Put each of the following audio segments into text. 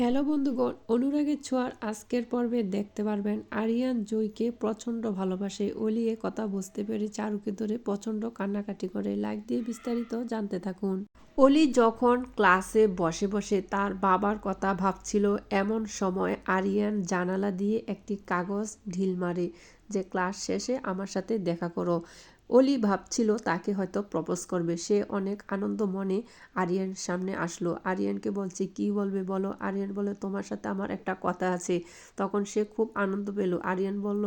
Hello বন্ধুগণ, অনুরাগের ছোঁয়ার আজকের পর্বে দেখতে পারবেন আরিয়ান জয়কে প্রচণ্ড ভালোবাসে। অলিয়ে কথা বুঝতে পেরে চারুকে ধরে প্রচণ্ড কান্নাকাটি করে। লাইক দিয়ে বিস্তারিত জানতে থাকুন। অলি যখন ক্লাসে বসে বসে তার বাবার কথা ভাবছিল, এমন সময় আরিয়ান জানালা দিয়ে একটি কাগজ ঢিল মারে যে, ক্লাস শেষে আমার সাথে দেখা করো। অলি ভাবছিল তাকে হয়তো প্রপোজ করবে। সে অনেক আনন্দ মনে আরিয়ান সামনে আসলো। আরিয়ানকে বলছে, কি বলবে বলো? আরিয়ান বলে, তোমার সাথে আমার একটা কথা আছে। তখন সে খুব আনন্দ পেল। আরিয়ান বলল,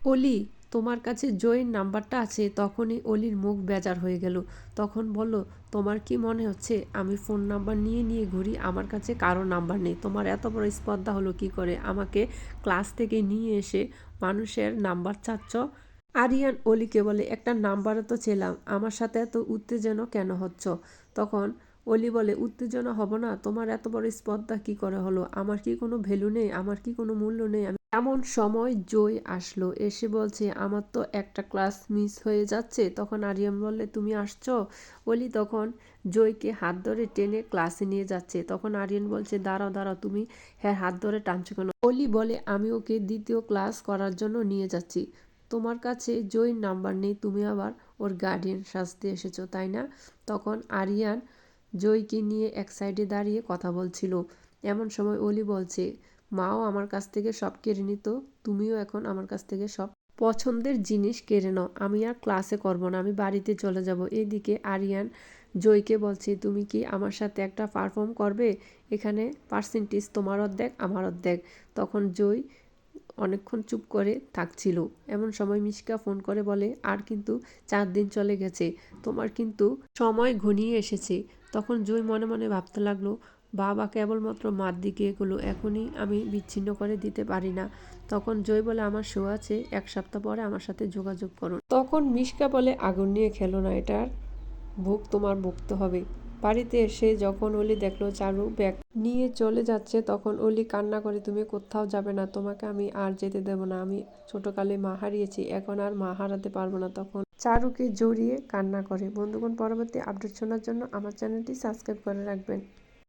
অলি, তোমার কাছে জয়ের নাম্বারটা আছে। তখনই অলির মুখ বেজার হয়ে গেল। তখন বলল, তোমার কি মনে হচ্ছে? আমি ফোন নাম্বার নিয়ে নিয়ে ঘুরি। আমার কাছে কারও নাম্বার নেই। তোমার এত বড় স্পর্ধা হলো কি করে? আমাকে ক্লাস থেকে নিয়ে এসে মানুষের নাম্বার চাচ্ছ? আরিয়ান অলিকে বলে, একটা নাম্বারও তো ছিলাম, আমার সাথে এত উত্তেজনা কেন হচ্ছ? তখন অলি বলে, উত্তেজনা হব না, তোমার এত বড় স্পর্ধা কি করে হলো? আমার কি কোনো ভ্যালু নেই? আমার কি কোনো মূল্য নেই? আমি এমন সময় জয় আসলো, এসে বলছে, আমার তো একটা ক্লাস মিস হয়ে যাচ্ছে। তখন আরিয়ান বললে তুমি আসছো? অলি তখন জয়কে হাত ধরে টেনে ক্লাসে নিয়ে যাচ্ছে। তখন আরিয়ান বলছে, দাঁড়াও দাঁড়াও, তুমি হ্যাঁ হাত ধরে টানছো কেন? অলি বলে, আমি ওকে দ্বিতীয় ক্লাস করার জন্য নিয়ে যাচ্ছি। তোমার কাছে জয়ীর নাম্বার নেই, তুমি আবার ওর গার্ডিয়ান সাজতে এসেছ, তাই না? তখন আরিয়ান জয়কে নিয়ে এক সাইডে দাঁড়িয়ে কথা বলছিল। এমন সময় অলি বলছে, মাও আমার কাছ থেকে সব কেড়ে নিত, তুমিও এখন আমার কাছ থেকে সব পছন্দের জিনিস কেড়ে নাও, আমি আর ক্লাসে করব না, আমি বাড়িতে চলে যাব। এদিকে আরিয়ান জয়কে বলছে, তুমি কি আমার সাথে একটা পারফর্ম করবে? এখানে পার্সেন্টেজ তোমার অর্ধেক, আমার অর্ধেক। তখন জয় অনেকক্ষণ চুপ করে থাকছিল। এমন সময় মিশকা ফোন করে বলে, আর কিন্তু চার দিন চলে গেছে, তোমার কিন্তু সময় ঘনিয়ে এসেছে। তখন জয় মনে মনে ভাবতে লাগল, বাবা, কেবলমাত্র মার দিকে এগুলো, এখনই আমি বিচ্ছিন্ন করে দিতে পারি না। তখন জয় বলে, আমার শো আছে, এক সপ্তাহ পরে আমার সাথে যোগাযোগ করুন তখন মিশকা বলে, আগুন নিয়ে খেলো না, এটার ভোগ তোমার ভুগতে হবে। বাড়িতে এসে যখন অলি দেখল চারু ব্যাগ নিয়ে চলে যাচ্ছে, তখন অলি কান্না করে, তুমি কোথাও যাবে না, তোমাকে আমি আর যেতে দেব না। আমি ছোটকালে মা হারিয়েছি, এখন আর মা হারাতে পারব না। তখন চারুকে জড়িয়ে কান্না করে। বন্ধুগণ, পরবর্তী আপডেট শোনার জন্য আমার চ্যানেলটি সাবস্ক্রাইব করে রাখবেন।